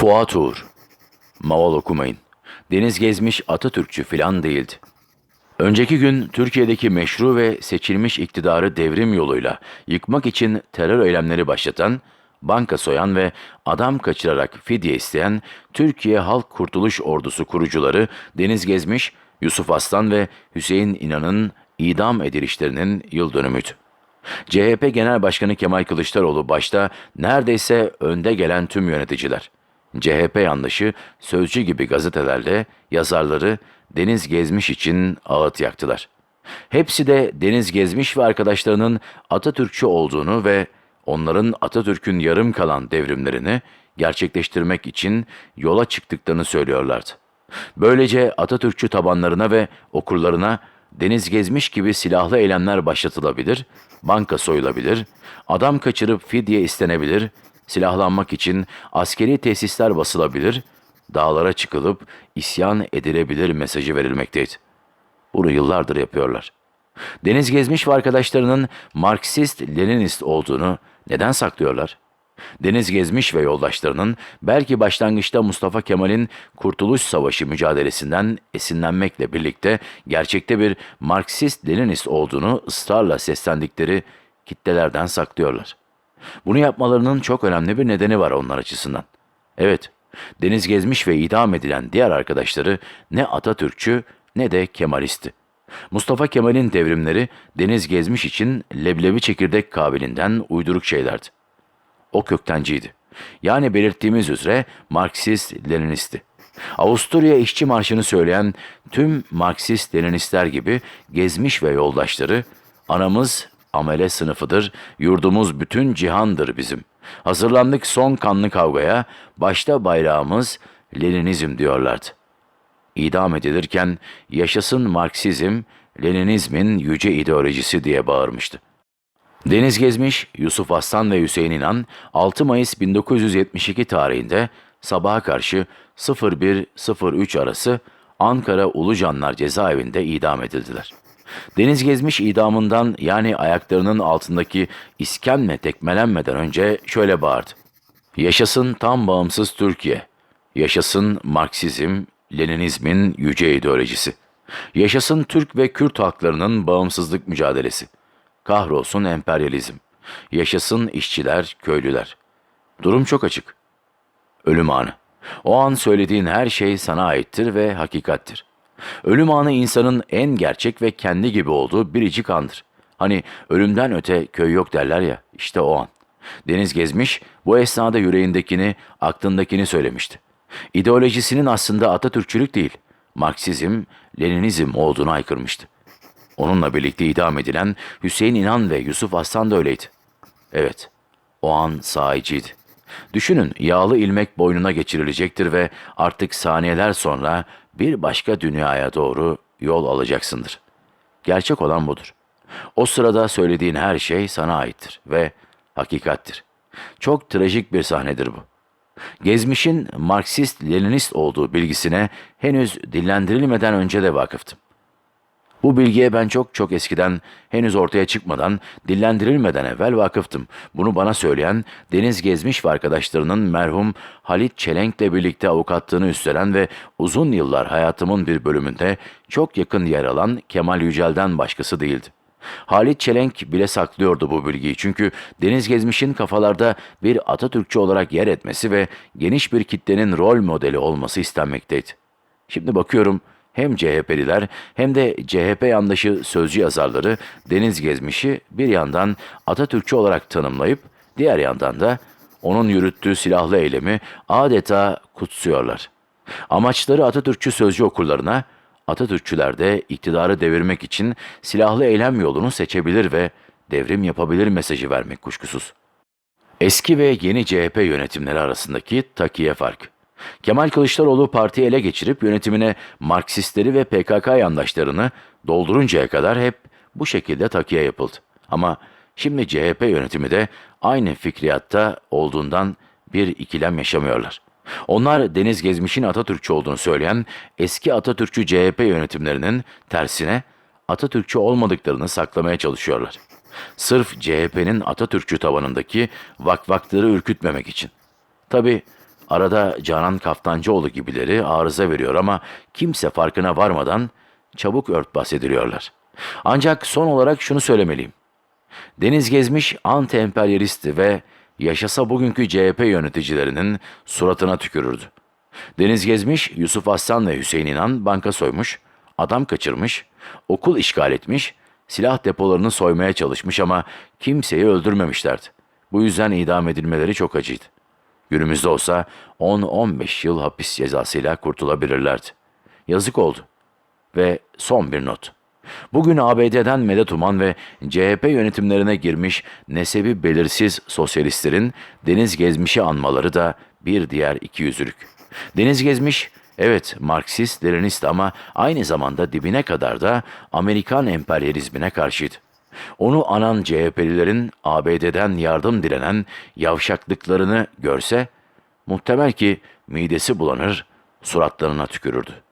Fuat Uğur. Maval okumayın. Deniz gezmiş Atatürkçü filan değildi. Önceki gün Türkiye'deki meşru ve seçilmiş iktidarı devrim yoluyla yıkmak için terör eylemleri başlatan, banka soyan ve adam kaçırarak fidye isteyen Türkiye Halk Kurtuluş Ordusu kurucuları Deniz Gezmiş, Yusuf Aslan ve Hüseyin İnan'ın idam edilişlerinin yıl dönümüydü. CHP Genel Başkanı Kemal Kılıçdaroğlu başta neredeyse önde gelen tüm yöneticiler. CHP yanlışı Sözcü gibi gazetelerde yazarları Deniz Gezmiş için ağıt yaktılar. Hepsi de Deniz Gezmiş ve arkadaşlarının Atatürkçü olduğunu ve onların Atatürk'ün yarım kalan devrimlerini gerçekleştirmek için yola çıktıklarını söylüyorlardı. Böylece Atatürkçü tabanlarına ve okurlarına deniz gezmiş gibi silahlı eylemler başlatılabilir, banka soyulabilir, adam kaçırıp fidye istenebilir, silahlanmak için askeri tesisler basılabilir, dağlara çıkılıp isyan edilebilir mesajı verilmekteydi. Bunu yıllardır yapıyorlar. Deniz Gezmiş ve arkadaşlarının Marksist-Leninist olduğunu neden saklıyorlar? Deniz Gezmiş ve yoldaşlarının belki başlangıçta Mustafa Kemal'in Kurtuluş Savaşı mücadelesinden esinlenmekle birlikte gerçekte bir Marksist-Leninist olduğunu ısrarla seslendikleri kitlelerden saklıyorlar. Bunu yapmalarının çok önemli bir nedeni var onlar açısından. Evet, Deniz Gezmiş ve idam edilen diğer arkadaşları ne Atatürkçü ne de Kemalisti. Mustafa Kemal'in devrimleri Deniz Gezmiş için leblebi çekirdek kabilinden uyduruk şeylerdi. O köktenciydi. Yani belirttiğimiz üzere Marksist-Leninisti. Avusturya İşçi Marşı'nı söyleyen tüm Marksist-Leninistler gibi gezmiş ve yoldaşları, anamız amele sınıfıdır, yurdumuz bütün cihandır bizim. Hazırlandık son kanlı kavgaya, başta bayrağımız Leninizm diyorlardı. İdam edilirken yaşasın Marksizm, Leninizmin yüce ideolojisi diye bağırmıştı. Deniz Gezmiş, Yusuf Aslan ve Hüseyin İnan 6 Mayıs 1972 tarihinde sabaha karşı 01.03 arası Ankara Ulucanlar cezaevinde idam edildiler. Deniz Gezmiş idamından yani ayaklarının altındaki iskemle tekmelenmeden önce şöyle bağırdı. Yaşasın tam bağımsız Türkiye. Yaşasın Marksizm, Leninizmin yüce ideolojisi. Yaşasın Türk ve Kürt halklarının bağımsızlık mücadelesi. Kahrolsun emperyalizm. Yaşasın işçiler, köylüler. Durum çok açık. Ölüm anı. O an söylediğin her şey sana aittir ve hakikattir. Ölüm anı insanın en gerçek ve kendi gibi olduğu biricik andır. Hani ölümden öte köy yok derler ya, işte o an. Deniz gezmiş, bu esnada yüreğindekini, aklındakini söylemişti. İdeolojisinin aslında Atatürkçülük değil, Marksizm, Leninizm olduğunu aykırmıştı. Onunla birlikte idam edilen Hüseyin İnan ve Yusuf Aslan da öyleydi. Evet, o an sahiciydi. Düşünün yağlı ilmek boynuna geçirilecektir ve artık saniyeler sonra bir başka dünyaya doğru yol alacaksındır. Gerçek olan budur. O sırada söylediğin her şey sana aittir ve hakikattir. Çok trajik bir sahnedir bu. Gezmiş'in Marksist-Leninist olduğu bilgisine henüz dillendirilmeden önce de vakıftım. Bu bilgiye ben çok çok eskiden, henüz ortaya çıkmadan, dillendirilmeden evvel vakıftım. Bunu bana söyleyen Deniz Gezmiş ve arkadaşlarının merhum Halit Çelenk'le birlikte avukatlığını üstlenen ve uzun yıllar hayatımın bir bölümünde çok yakın yer alan Kemal Yücel'den başkası değildi. Halit Çelenk bile saklıyordu bu bilgiyi çünkü Deniz Gezmiş'in kafalarda bir Atatürkçü olarak yer etmesi ve geniş bir kitlenin rol modeli olması istenmekteydi. Şimdi bakıyorum hem CHP'liler hem de CHP yandaşı sözcü yazarları Deniz Gezmiş'i bir yandan Atatürkçü olarak tanımlayıp diğer yandan da onun yürüttüğü silahlı eylemi adeta kutsuyorlar. Amaçları Atatürkçü sözcü okurlarına Atatürkçüler de iktidarı devirmek için silahlı eylem yolunu seçebilir ve devrim yapabilir mesajı vermek kuşkusuz. Eski ve yeni CHP yönetimleri arasındaki takiye fark. Kemal Kılıçdaroğlu partiyi ele geçirip yönetimine Marksistleri ve PKK yandaşlarını dolduruncaya kadar hep bu şekilde takiye yapıldı. Ama şimdi CHP yönetimi de aynı fikriyatta olduğundan bir ikilem yaşamıyorlar. Onlar Deniz Gezmiş'in Atatürkçü olduğunu söyleyen eski Atatürkçü CHP yönetimlerinin tersine Atatürkçü olmadıklarını saklamaya çalışıyorlar. Sırf CHP'nin Atatürkçü tavanındaki vakvakları ürkütmemek için. Tabi Arada Canan Kaftancıoğlu gibileri arıza veriyor ama kimse farkına varmadan çabuk örtbas ediliyorlar. Ancak son olarak şunu söylemeliyim. Deniz Gezmiş anti-emperyalistti ve yaşasa bugünkü CHP yöneticilerinin suratına tükürürdü. Deniz Gezmiş, Yusuf Aslan ve Hüseyin İnan banka soymuş, adam kaçırmış, okul işgal etmiş, silah depolarını soymaya çalışmış ama kimseyi öldürmemişlerdi. Bu yüzden idam edilmeleri çok acıydı. Günümüzde olsa 10-15 yıl hapis cezasıyla kurtulabilirlerdi. Yazık oldu. Ve son bir not. Bugün ABD'den Medet Uman ve CHP yönetimlerine girmiş nesebi belirsiz sosyalistlerin Deniz Gezmiş'i anmaları da bir diğer ikiyüzlülük. Deniz Gezmiş, evet Marksist, Leninist ama aynı zamanda dibine kadar da Amerikan emperyalizmine karşıydı. Onu anan CHP'lilerin ABD'den yardım dilenen yavşaklıklarını görse, muhtemel ki midesi bulanır, suratlarına tükürürdü.